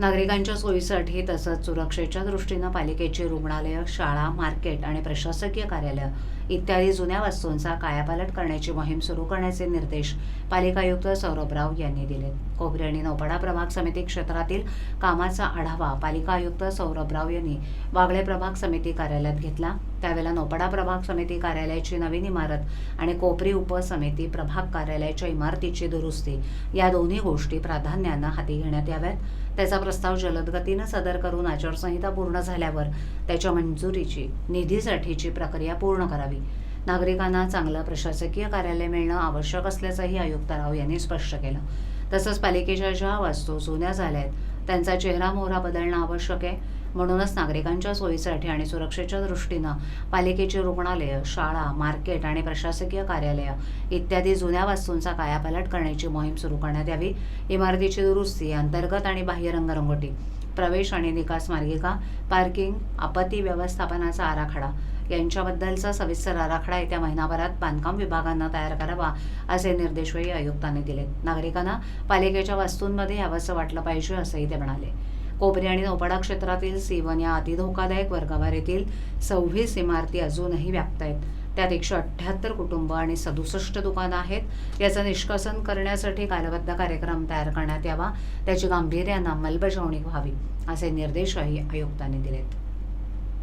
नागरिकांच्या सोयीसाठी तसंच सुरक्षेच्या दृष्टीनं पालिकेची रुग्णालयं शाळा मार्केट आणि प्रशासकीय कार्यालय इत्यादी जुन्या वस्तूंचा कायापालट करण्याची मोहीम सुरू करण्याचे निर्देश पालिकायुक्त सौरभ राव यांनी दिले. कोपरी आणि नौपाडा प्रभाग समिती क्षेत्रातील कामाचा आढावा पालिका आयुक्त सौरभ राव यांनी वागळे प्रभाग समिती कार्यालयात घेतला. त्यावेळेला नोपडा प्रभाग समिती कार्यालयाची नवीन इमारत आणि कोपरी उपसमिती प्रभाग कार्यालयाच्या इमारतीची दुरुस्ती या दोन्ही गोष्टी प्राधान्यानं हाती घेण्यात याव्यात. त्याचा प्रस्ताव जलदगतीनं सदर करून आचारसंहिता पूर्ण झाल्यावर त्याच्या मंजुरीची निधीसाठीची प्रक्रिया पूर्ण करावी. नागरिकांना चांगलं प्रशासकीय कार्यालय मिळणं आवश्यक असल्याचंही आयुक्त राव यांनी स्पष्ट केलं. तसंच पालिकेच्या ज्या वास्तू जुन्या झाल्या आहेत त्यांचा चेहरा मोहरा बदलणं आवश्यक आहे. म्हणूनच नागरिकांच्या सोयीसाठी आणि सुरक्षेच्या दृष्टीनं पालिकेची रुग्णालयं शाळा मार्केट आणि प्रशासकीय कार्यालयं इत्यादी जुन्या वास्तूंचा कायापालट करण्याची मोहीम सुरू करण्यात यावी. इमारतीची दुरुस्ती अंतर्गत आणि बाह्य रंगरंगोटी प्रवेश आणि निकास मार्गिका पार्किंग आपत्ती व्यवस्थापनाचा आराखडा. यांच्याबद्दलचा सविस्तर आराखडा येत्या महिनाभरात बांधकाम विभागांना तयार करावा असे निर्देशही आयुक्तांनी दिले. नागरिकांना पालिकेच्या वस्तूंमध्ये यावंसं वाटलं पाहिजे असंही ते म्हणाले. कोपरी आणि नौपाडा क्षेत्रातील सीवन या अतिधोकादायक वर्गावारीतील सव्वीस इमारती अजूनही व्याप्त आहेत. त्यात एकशे अठ्ठ्याहत्तर कुटुंब आणि सदुसष्ट दुकानं आहेत. याचं निष्कासन करण्यासाठी कालबद्ध कार्यक्रम तयार करण्यात यावा. त्याची गांभीर्यानं अंमलबजावणी व्हावी असे निर्देशही आयुक्तांनी दिलेत.